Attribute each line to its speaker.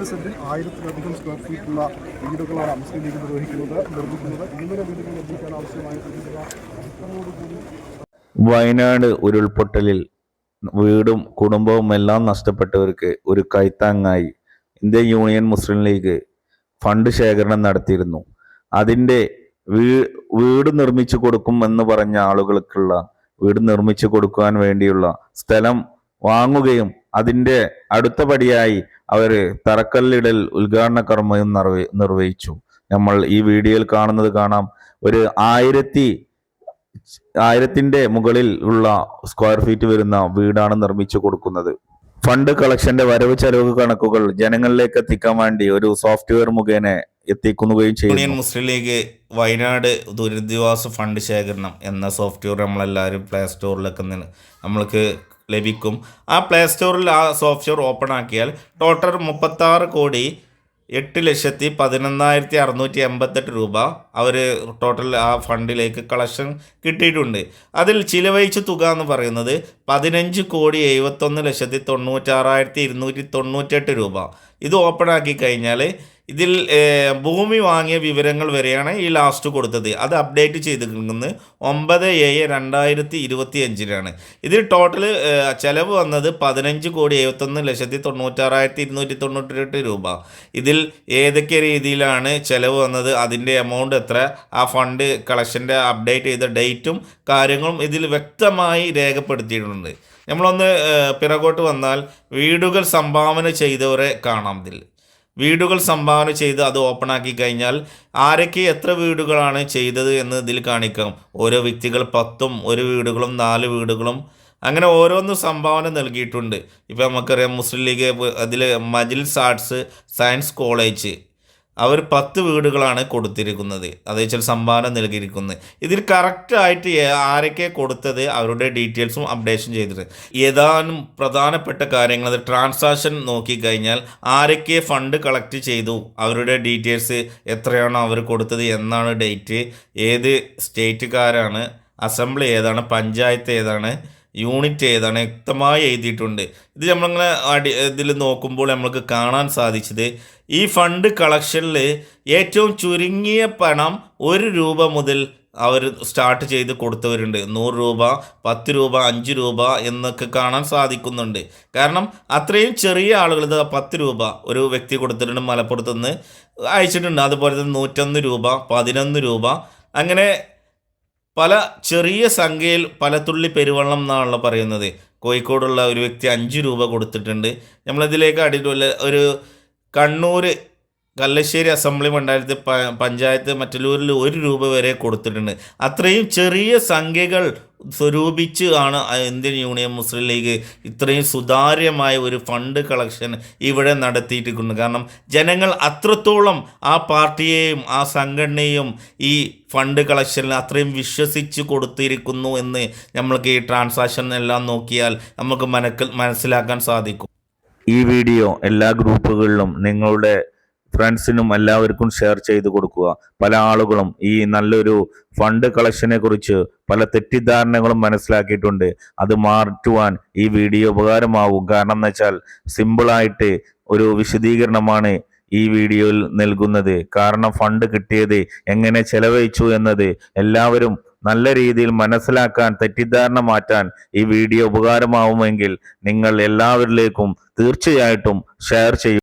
Speaker 1: എട്ട് സെന്റിൽ ആയിരത്തിലധികം സ്ക്വയർ ഫീറ്റുള്ള വീടുകളാണ് മുസ്ലിം ലീഗ് നിർവഹിക്കുന്നത് നിർമ്മിക്കുന്നത്. ഇങ്ങനെ വീടുകൾ നിർമ്മിക്കാൻ ആവശ്യമായ
Speaker 2: വയനാട് ഉരുൾപൊട്ടലിൽ വീടും കുടുംബവും എല്ലാം നഷ്ടപ്പെട്ടവർക്ക് ഒരു കൈത്താങ്ങായി ഇന്ത്യൻ യൂണിയൻ മുസ്ലിം ലീഗ് ഫണ്ട് ശേഖരണം നടത്തിയിരുന്നു. അതിന്റെ വീ വീട് നിർമ്മിച്ചു കൊടുക്കും എന്ന് പറഞ്ഞ ആളുകൾക്കുള്ള വീട് നിർമ്മിച്ചു കൊടുക്കുവാൻ വേണ്ടിയുള്ള സ്ഥലം വാങ്ങുകയും അതിന്റെ അടുത്ത പടിയായി അവർ തറക്കല്ലിടൽ ഉദ്ഘാടന കർമ്മയും നിർവഹി നിർവഹിച്ചു. നമ്മൾ ഈ വീഡിയോയിൽ കാണുന്നത് കാണാം. ഒരു ആയിരത്തി ആയിരത്തിന്റെ മുകളിൽ ഉള്ള സ്ക്വയർ ഫീറ്റ് വരുന്ന വീടാണ് നിർമ്മിച്ചു കൊടുക്കുന്നത്. ഫണ്ട് കളക്ഷന്റെ വരവ് ചെലവ് കണക്കുകൾ ജനങ്ങളിലേക്ക് എത്തിക്കാൻ വേണ്ടി ഒരു സോഫ്റ്റ്വെയർ മുഖേന എത്തിക്കുകയും
Speaker 3: യൂണിയൻ
Speaker 2: ചെയ്യുന്നു
Speaker 3: മുസ്ലിം ലീഗ് വയനാട് ദുരിതാശ്വാസ ഫണ്ട് ശേഖരണം എന്ന സോഫ്റ്റ്വെയർ നമ്മളെല്ലാവരും പ്ലേ സ്റ്റോറിലൊക്കെ നമ്മൾക്ക് ലഭിക്കും. ആ പ്ലേ സ്റ്റോറിൽ ആ സോഫ്റ്റ്വെയർ ഓപ്പൺ ആക്കിയാൽ ടോട്ടൽ മുപ്പത്താറ് കോടി എട്ട് ലക്ഷത്തി പതിനൊന്നായിരത്തി അറുന്നൂറ്റി എൺപത്തെട്ട് രൂപ അവർ ടോട്ടൽ ആ ഫണ്ടിലേക്ക് കളക്ഷൻ കിട്ടിയിട്ടുണ്ട്. അതിൽ ചിലവഴിച്ച തുക എന്ന് പറയുന്നത് പതിനഞ്ച് കോടി എഴുപത്തൊന്ന് ലക്ഷത്തി തൊണ്ണൂറ്റാറായിരത്തി ഇരുന്നൂറ്റി തൊണ്ണൂറ്റെട്ട് രൂപ. ഇത് ഓപ്പൺ ആക്കി കഴിഞ്ഞാൽ ഇതിൽ ഭൂമി വാങ്ങിയ വിവരങ്ങൾ വരെയാണ് ഈ ലാസ്റ്റ് കൊടുത്തത്. അത് അപ്ഡേറ്റ് ചെയ്തിരിക്കുന്നത് ഒമ്പത് ഏഴ് രണ്ടായിരത്തി ഇരുപത്തി അഞ്ചിനാണ് ഇതിൽ ടോട്ടൽ ചിലവ് വന്നത് പതിനഞ്ച് കോടി എഴുപത്തൊന്ന് ലക്ഷത്തി തൊണ്ണൂറ്റാറായിരത്തി ഇരുന്നൂറ്റി തൊണ്ണൂറ്റെട്ട് രൂപ. ഇതിൽ ഏതൊക്കെ രീതിയിലാണ് ചിലവ് വന്നത് അതിന്റെ എമൗണ്ട് എത്ര ആ ഫണ്ട് കളക്ഷന്റെ അപ്ഡേറ്റ് ചെയ്ത ഡേറ്റും കാര്യങ്ങളും ഇതിൽ വ്യക്തമായി രേഖപ്പെടുത്തിയിട്ടുണ്ട്. നമ്മളൊന്ന് പിറകോട്ട് വന്നാൽ വീടുകൾ സംഭാവന ചെയ്തവരെ കാണാം ഇതിൽ. വീടുകൾ സംഭാവന ചെയ്ത് അത് ഓപ്പൺ ആക്കി കഴിഞ്ഞാൽ ആരൊക്കെ എത്ര വീടുകളാണ് ചെയ്തത് എന്ന് ഇതിൽ കാണിക്കാം. ഓരോ വ്യക്തികൾ പത്തും ഒരു വീടുകളും നാല് വീടുകളും. അങ്ങനെ ഓരോന്നും സംഭാവന നൽകിയിട്ടുണ്ട്. ഇപ്പം നമുക്കറിയാം മുസ്ലിം ലീഗ് അതിൽ മജിൽസ് ആർട്സ് സയൻസ് കോളേജ്. അവർ പത്ത് വീടുകളാണ് കൊടുത്തിരിക്കുന്നത്. അത് വെച്ചാൽ സംഭാവന നൽകിയിരിക്കുന്നത് ഇതിൽ കറക്റ്റായിട്ട് ആരൊക്കെ കൊടുത്തത് അവരുടെ ഡീറ്റെയിൽസും അപ്ഡേഷൻ ചെയ്തിട്ടുണ്ട് ഏതാനും പ്രധാനപ്പെട്ട കാര്യങ്ങൾ അത് ട്രാൻസാക്ഷൻ നോക്കിക്കഴിഞ്ഞാൽ ആരൊക്കെ ഫണ്ട് കളക്ട് ചെയ്തു അവരുടെ ഡീറ്റെയിൽസ് എത്രയാണോ അവർ കൊടുത്തത് എന്നാണ് ഡേറ്റ് ഏത് സ്റ്റേറ്റുകാരാണ് അസംബ്ലി ഏതാണ് പഞ്ചായത്ത് ഏതാണ് യൂണിറ്റ് ഏതാണ് വ്യക്തമായി എഴുതിയിട്ടുണ്ട്. ഇത് നമ്മളിങ്ങനെ അടി ഇതിൽ നോക്കുമ്പോൾ നമ്മൾക്ക് കാണാൻ സാധിച്ചത് ഈ ഫണ്ട് കളക്ഷനിൽ ഏറ്റവും ചുരുങ്ങിയ പണം ഒരു രൂപ മുതൽ അവർ സ്റ്റാർട്ട് ചെയ്ത് കൊടുത്തവരുണ്ട്. നൂറ് രൂപ പത്ത് രൂപ അഞ്ച് രൂപ എന്നൊക്കെ കാണാൻ സാധിക്കുന്നുണ്ട്. കാരണം അത്രയും ചെറിയ ആളുകൾ ഇത് പത്ത് രൂപ ഒരു വ്യക്തി കൊടുത്തിട്ടുണ്ട് മലപ്പുറത്ത് നിന്ന് അയച്ചിട്ടുണ്ട്. അതുപോലെ തന്നെ നൂറ്റൊന്ന് രൂപ പതിനൊന്ന് രൂപ അങ്ങനെ പല ചെറിയ സംഖ്യയിൽ പല തുള്ളി പെരുവെള്ളം എന്നാണല്ലോ പറയുന്നത്. കോഴിക്കോടുള്ള ഒരു വ്യക്തി അഞ്ച് രൂപ കൊടുത്തിട്ടുണ്ട്. നമ്മളിതിലേക്ക് അടിയിട്ടുള്ള ഒരു കണ്ണൂർ കല്ലശ്ശേരി അസംബ്ലി മണ്ഡലത്തിൽ പഞ്ചായത്ത് മറ്റല്ലൂരിൽ ഒരു രൂപ വരെ കൊടുത്തിട്ടുണ്ട്. അത്രയും ചെറിയ സംഖ്യകൾ സ്വരൂപിച്ച് ആണ് ഇന്ത്യൻ യൂണിയൻ മുസ്ലിം ലീഗ് ഇത്രയും സുതാര്യമായ ഒരു ഫണ്ട് കളക്ഷൻ ഇവിടെ നടത്തിയിട്ടുണ്ട് കാരണം ജനങ്ങൾ അത്രത്തോളം ആ പാർട്ടിയെയും ആ സംഘടനയും ഈ ഫണ്ട് കളക്ഷനിൽ അത്രയും വിശ്വസിച്ച് കൊടുത്തിരിക്കുന്നു എന്ന് നമ്മൾക്ക് ഈ ട്രാൻസാക്ഷൻ എല്ലാം നോക്കിയാൽ നമുക്ക് മനക്ക് മനസ്സിലാക്കാൻ സാധിക്കും.
Speaker 2: ഈ വീഡിയോ എല്ലാ ഗ്രൂപ്പുകളിലും നിങ്ങളുടെ ഫ്രണ്ട്സിനും എല്ലാവർക്കും ഷെയർ ചെയ്ത് കൊടുക്കുക. പല ആളുകളും ഈ നല്ലൊരു ഫണ്ട് കളക്ഷനെ കുറിച്ച് പല തെറ്റിദ്ധാരണകളും മനസ്സിലാക്കിയിട്ടുണ്ട്. അത് മാറ്റുവാൻ ഈ വീഡിയോ ഉപകാരമാവും. കാരണം എന്ന് വെച്ചാൽ സിമ്പിളായിട്ട് ഒരു വിശദീകരണമാണ് ഈ വീഡിയോയിൽ നൽകുന്നത്. കാരണം ഫണ്ട് കിട്ടിയത് എങ്ങനെ ചെലവഴിച്ചു എന്നത് എല്ലാവരും നല്ല രീതിയിൽ മനസ്സിലാക്കാൻ തെറ്റിദ്ധാരണ മാറ്റാൻ ഈ വീഡിയോ ഉപകാരമാവുമെങ്കിൽ നിങ്ങൾ എല്ലാവരിലേക്കും തീർച്ചയായിട്ടും ഷെയർ ചെയ്യും.